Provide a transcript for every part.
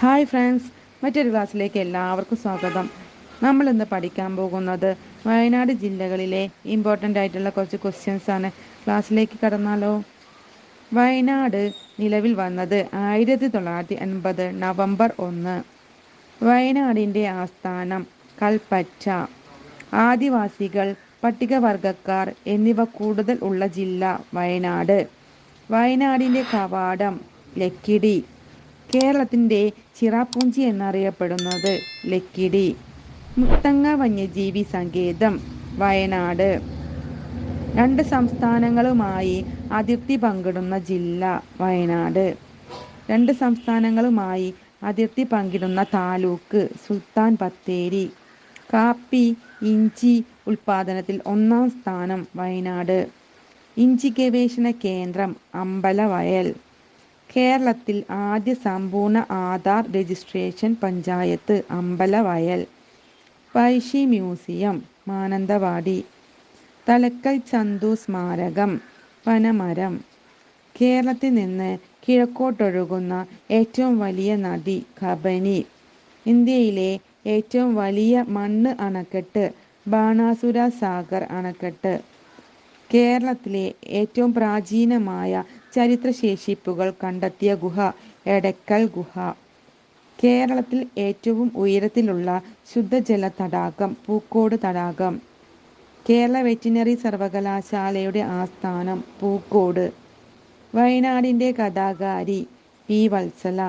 Hi friends മറ്റൊരു ക്ലാസ്സിലേക്ക് എല്ലാവർക്കും സ്വാഗതം. നമ്മൾ ഇന്ന് പഠിക്കാൻ പോകുന്നത് വയനാട് ജില്ലകളിലെ ഇമ്പോർട്ടന്റ് ആയിട്ടുള്ള കുറച്ച് ക്വസ്റ്റ്യൻസ് ആണ്. ക്ലാസ്സിലേക്ക് കടന്നാലോ? വയനാട് നിലവിൽ വന്നത് ആയിരത്തി തൊള്ളായിരത്തി എൺപത് നവംബർ ഒന്ന്. വയനാടിന്റെ ആസ്ഥാനം കൽപ്പറ്റ. ആദിവാസികൾ പട്ടികവർഗക്കാർ എന്നിവ കൂടുതൽ ഉള്ള ജില്ല വയനാട്. വയനാടിന്റെ കവാടം ലക്കിടി. കേരളത്തിന്റെ ചിറാപ്പൂഞ്ചി എന്നറിയപ്പെടുന്നത് ലക്കിടി. മുത്തങ്ങ വന്യജീവി സങ്കേതം വയനാട്. രണ്ട് സംസ്ഥാനങ്ങളുമായി അതിർത്തി പങ്കിടുന്ന ജില്ല വയനാട്. രണ്ട് സംസ്ഥാനങ്ങളുമായി അതിർത്തി പങ്കിടുന്ന താലൂക്ക് സുൽത്താൻ ബത്തേരി. കാപ്പി ഇഞ്ചി ഉൽപാദനത്തിൽ ഒന്നാം സ്ഥാനം വയനാട്. ഇഞ്ചി ഗവേഷണ കേന്ദ്രം അമ്പലവയൽ. കേരളത്തിൽ ആദ്യ സമ്പൂർണ ആധാർ രജിസ്ട്രേഷൻ പഞ്ചായത്ത് അമ്പലവയൽ പഴശ്ശി മ്യൂസിയം മാനന്തവാടി തലക്കൽ ചന്തു സ്മാരകം പനമരം കേരളത്തിൽ നിന്ന് കിഴക്കോട്ടൊഴുകുന്ന ഏറ്റവും വലിയ നദി കബനി. ഇന്ത്യയിലെ ഏറ്റവും വലിയ മണ്ണ് അണക്കെട്ട് ബാണാസുര സാഗർ അണക്കെട്ട്. കേരളത്തിലെ ഏറ്റവും പ്രാചീനമായ ചരിത്രശേഷിപ്പുകൾ കണ്ടെത്തിയ ഗുഹ എടക്കൽ ഗുഹ. കേരളത്തിൽ ഏറ്റവും ഉയരത്തിലുള്ള ശുദ്ധജല തടാകം പൂക്കോട് തടാകം. കേരള വെറ്റിനറി സർവകലാശാലയുടെ ആസ്ഥാനം പൂക്കോട്. വയനാടിന്റെ കഥാകാരി പി. വത്സല.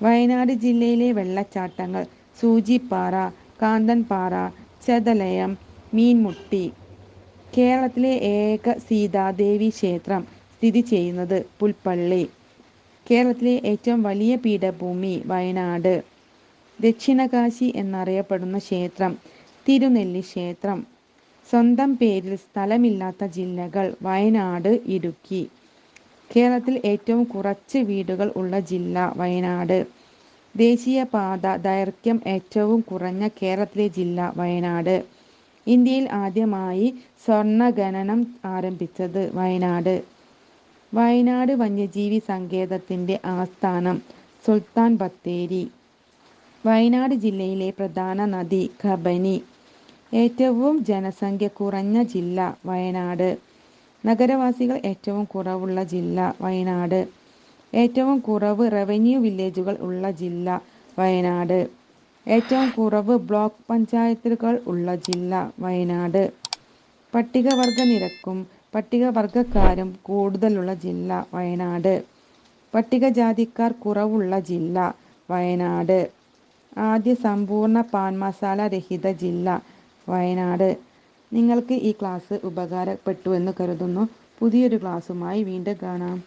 വയനാട് ജില്ലയിലെ വെള്ളച്ചാട്ടങ്ങൾ സൂചിപ്പാറ കാന്തൻപാറ ചെതലയം മീൻമുട്ടി. കേരളത്തിലെ ഏക സീതാദേവി ക്ഷേത്രം സ്ഥിതി ചെയ്യുന്നത് പുൽപ്പള്ളി. കേരളത്തിലെ ഏറ്റവും വലിയ പീഠഭൂമി വയനാട്. ദക്ഷിണകാശി എന്നറിയപ്പെടുന്ന ക്ഷേത്രം തിരുനെല്ലി ക്ഷേത്രം. സ്വന്തം പേരിൽ സ്ഥലമില്ലാത്ത ജില്ലകൾ വയനാട് ഇടുക്കി. കേരളത്തിൽ ഏറ്റവും കുറച്ച് വീടുകൾ ഉള്ള ജില്ല വയനാട്. ദേശീയപാത ദൈർഘ്യം ഏറ്റവും കുറഞ്ഞ കേരളത്തിലെ ജില്ല വയനാട്. ഇന്ത്യയിൽ ആദ്യമായി സ്വർണ ഖനനം ആരംഭിച്ചത് വയനാട്. വയനാട് വന്യജീവി സങ്കേതത്തിന്റെ ആസ്ഥാനം സുൽത്താൻ ബത്തേരി. വയനാട് ജില്ലയിലെ പ്രധാന നദി കബനി ഏറ്റവും ജനസംഖ്യ കുറഞ്ഞ ജില്ല വയനാട്. നഗരവാസികൾ ഏറ്റവും കുറവുള്ള ജില്ല വയനാട്. ഏറ്റവും കുറവ് റവന്യൂ വില്ലേജുകൾ ഉള്ള ജില്ല വയനാട്. ഏറ്റവും കുറവ് ബ്ലോക്ക് പഞ്ചായത്തുകൾ ഉള്ള ജില്ല വയനാട്. പട്ടികവർഗ നിരക്കും പട്ടികവർഗക്കാരും കൂടുതലുള്ള ജില്ല വയനാട്. പട്ടികജാതിക്കാർ കുറവുള്ള ജില്ല വയനാട്. ആദ്യ സമ്പൂർണ പാൻ മസാല രഹിത ജില്ല വയനാട്. നിങ്ങൾക്ക് ഈ ക്ലാസ് ഉപകാരപ്പെട്ടു എന്ന് കരുതുന്നു. പുതിയൊരു ക്ലാസ്സുമായി വീണ്ടും കാണാം.